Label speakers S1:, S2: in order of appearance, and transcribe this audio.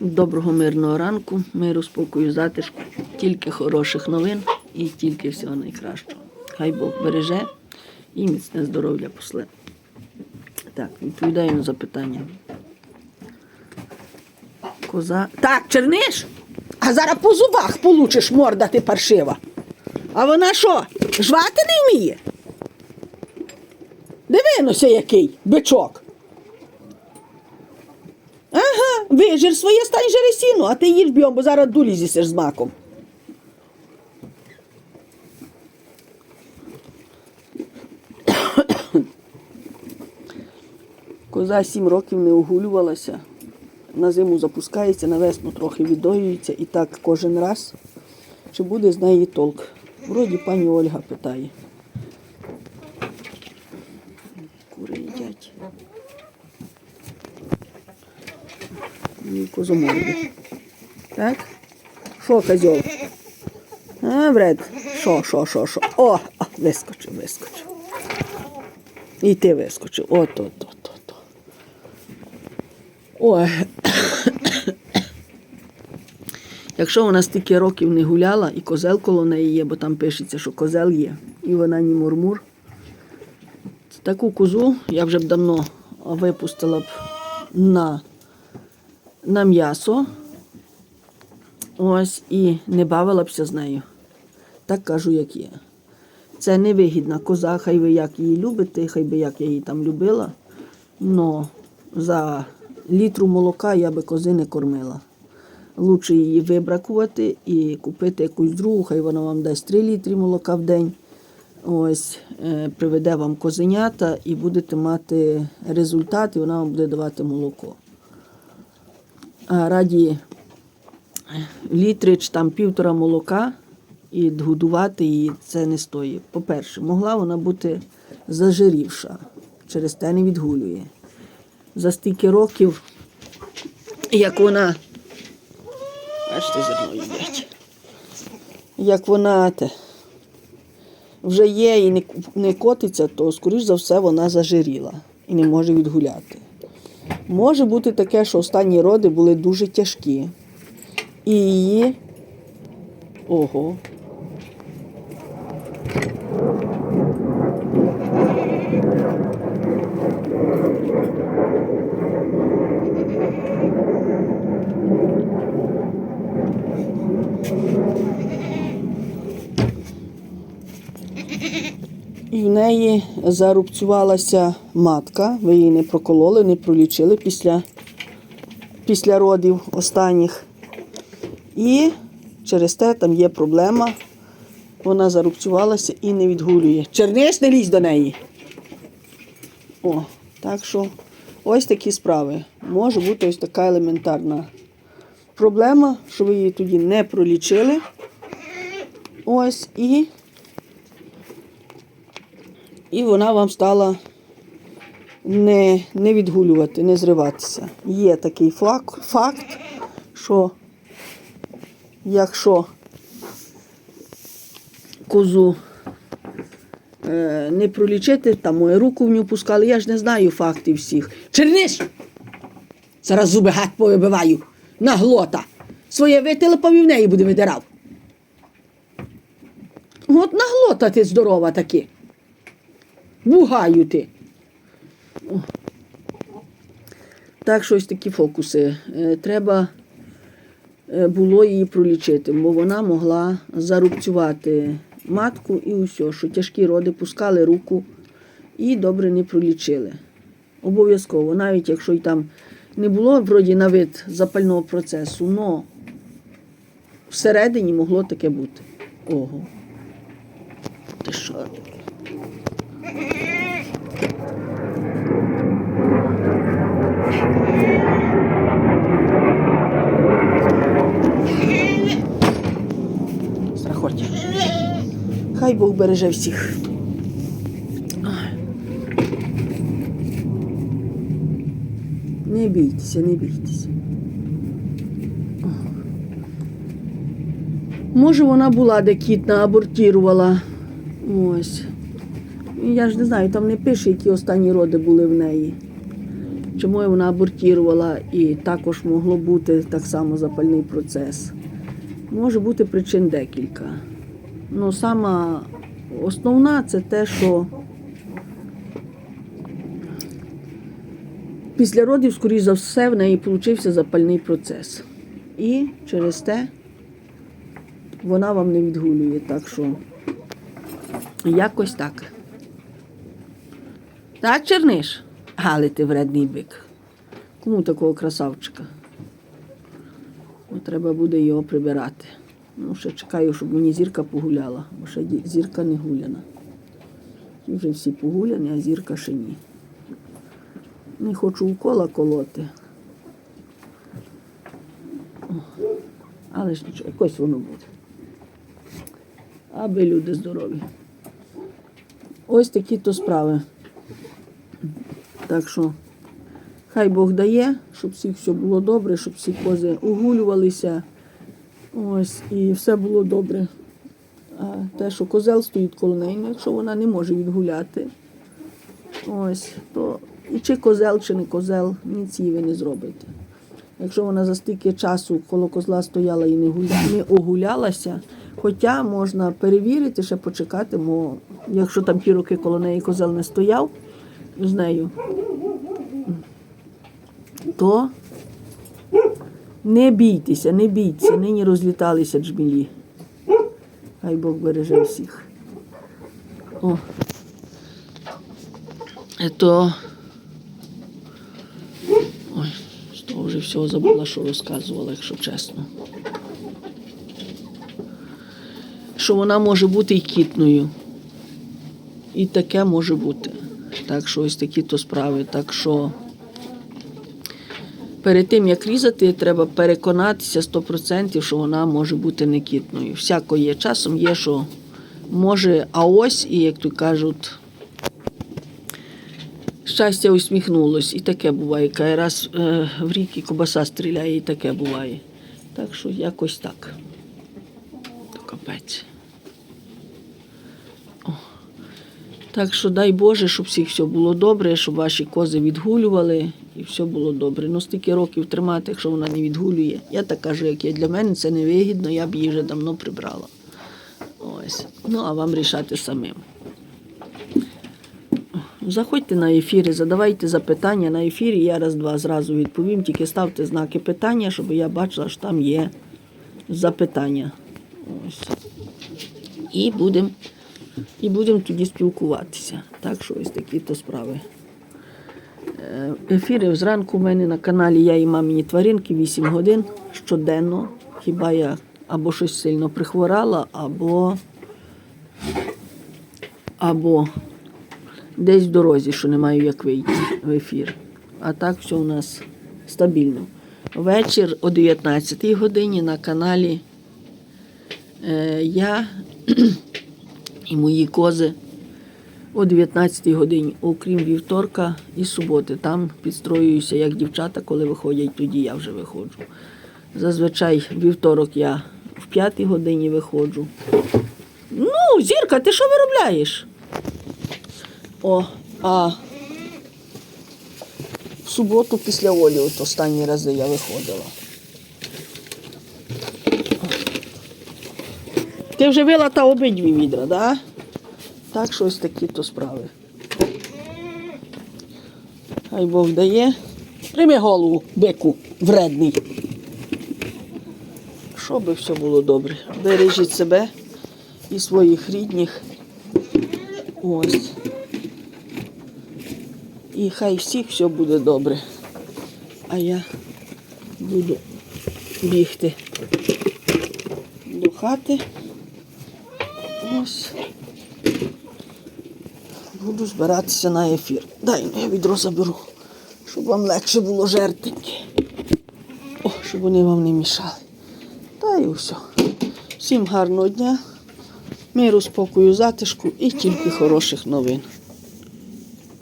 S1: Доброго мирного ранку, миру, спокою, затишку, тільки хороших новин і тільки всього найкращого. Хай Бог береже і міцне здоров'я после. Так, відповідаю на запитання. Коза. Так, черниш? А зараз по зубах получиш морда ти паршива. А вона що? Жвати не вміє? Дивинуся який бичок. Вижир своє стань жири сіну, а ти їж б'єм, бо зараз дулі зісиш з маком. Коза сім років не огулювалася. На зиму запускається, на весну трохи віддоюється і так кожен раз. Чи буде з неї толк? Вроді пані Ольга питає. Кури їдять. І козоморди. Так? Що, козьол? А, бред? Що, що, що, що? О, о, вискочив, вискочив. І ти вискочив. От, от, от, от. Ой. Якщо вона стільки років не гуляла, і козел коло неї є, бо там пишеться, що козел є, і вона ні мурмур. Таку козу я вже б давно випустила б на, на м'ясо. Ось і не бавилася з нею. Так кажу, як є. Це невигідна коза, хай ви як її любите, хай би як я її там любила. Но за літру молока я би кози не кормила. Лучше її вибракувати і купити якусь другу, хай вона вам дасть 3 літри молока в день. Ось е, приведе вам козенята і будете мати результат, і вона вам буде давати молоко. Раді літри чи там півтора молока і годувати її це не стоїть. По-перше, могла вона бути зажирівша, через те не відгулює. За стільки років, як вона. Бачите, зерно їдять. Як вона те, вже є і не котиться, то, скоріш за все, вона зажиріла і не може відгуляти. Може бути таке, що останні роди були дуже тяжкі. І її. Ого. В неї зарубцювалася матка. Ви її не прокололи, не пролічили після, після родів останніх. І через те там є проблема. Вона зарубцювалася і не відгулює. Черниш, не лізь до неї. О, так що ось такі справи. Може бути ось така елементарна проблема, що ви її тоді не пролічили. Ось і і вона вам стала не, не відгулювати, не зриватися. Є такий факт, факт, що якщо козу е, не пролічити, там мою руку в нього пускали, я ж не знаю фактів всіх. Черниш! Зараз зуби геть повибиваю. Наглота. Своє вителепав і в неї буде видирав. От наглота ти здорова таки. Бугаю ти. О. Так, що ось такі фокуси. Е, Треба е, було її пролічити, бо вона могла зарубцювати матку і усе, що тяжкі роди пускали руку і добре не пролічили. Обов'язково, навіть якщо й там не було вроді на вид запального процесу, але всередині могло таке бути. Ого. Ти що? Страхоть. Хай Бог береже всіх. Не бійтеся, не бійтеся. Може, вона була де кітна, абортірувала. Ось. Я ж не знаю, там не пише, які останні роди були в неї. чому вона абортувала, і також могло бути так само запальний процес. Може бути причин декілька. Ну, сама основна це те, що після родів, скоріш за все, в неї получився запальний процес. І через те вона вам не відгулює. Так що якось так. Так, Черниш? Гали ти вредний бик. Кому такого красавчика? Ну, треба буде його прибирати. Ну, ще чекаю, щоб мені зірка погуляла, бо ще зірка не гуляна. Вже всі погуляні, а зірка ще ні. Не хочу укола колоти. О, але ж нічого, якось воно буде. Аби люди здорові. Ось такі то справи. Так що хай Бог дає, щоб всіх все було добре, щоб всі кози угулювалися. Ось, і все було добре. А те, що козел стоїть коло неї, ну, якщо вона не може відгуляти, ось, то і чи козел, чи не козел, ніц їй ви не зробите. Якщо вона за стільки часу коло козла стояла і не, гуля... не огулялася, хоча можна перевірити, ще почекати, бо якщо там ті роки коло неї козел не стояв з нею, то не бійтеся, не бійтеся, нині розліталися джмілі. Хай Бог береже всіх. О. То. Ой, того вже всього забула, що розказувала, якщо чесно. Що вона може бути і кітною. І таке може бути. Так що ось такі то справи. Так що перед тим, як різати, треба переконатися 100%, що вона може бути некітною. Всяко є. Часом є, що може, а ось, і як то кажуть, щастя усміхнулось. І таке буває. Каже, раз е, в рік і кобаса стріляє, і таке буває. Так що якось так. То капець. О. Так що дай Боже, щоб всіх все було добре, щоб ваші кози відгулювали і все було добре. Ну, стільки років тримати, якщо вона не відгулює. Я так кажу, як є. Для мене це невигідно, я б її вже давно прибрала. Ось. Ну, а вам рішати самим. Заходьте на ефіри, задавайте запитання на ефірі, я раз-два зразу відповім, тільки ставте знаки питання, щоб я бачила, що там є запитання. Ось. І будемо і будемо тоді спілкуватися. Так що ось такі то справи. Е, Ефіри зранку у мене на каналі Я і мамині тваринки 8 годин щоденно. Хіба я або щось сильно прихворала, або, або десь в дорозі, що не маю як вийти в ефір. А так все у нас стабільно. Вечір о 19 годині на каналі е, я і мої кози о 19 годині, окрім вівторка і суботи. Там підстроююся як дівчата, коли виходять, тоді я вже виходжу. Зазвичай вівторок я в 5 годині виходжу. Ну, зірка, ти що виробляєш? О, а в суботу після Олі от останні рази я виходила. Ти вже вилата обидві відра, да? Так що ось такі то справи. Хай Бог дає. Прийми голову, бику, вредний. Щоб все було добре. Бережіть себе і своїх рідних. Ось. І хай всіх все буде добре. А я буду бігти до хати. Ось. Буду збиратися на ефір. Дай ну, я відро заберу, щоб вам легше було жертеньки. О, щоб вони вам не мішали. Та й усе. Всім гарного дня, миру, спокою, затишку і тільки хороших новин.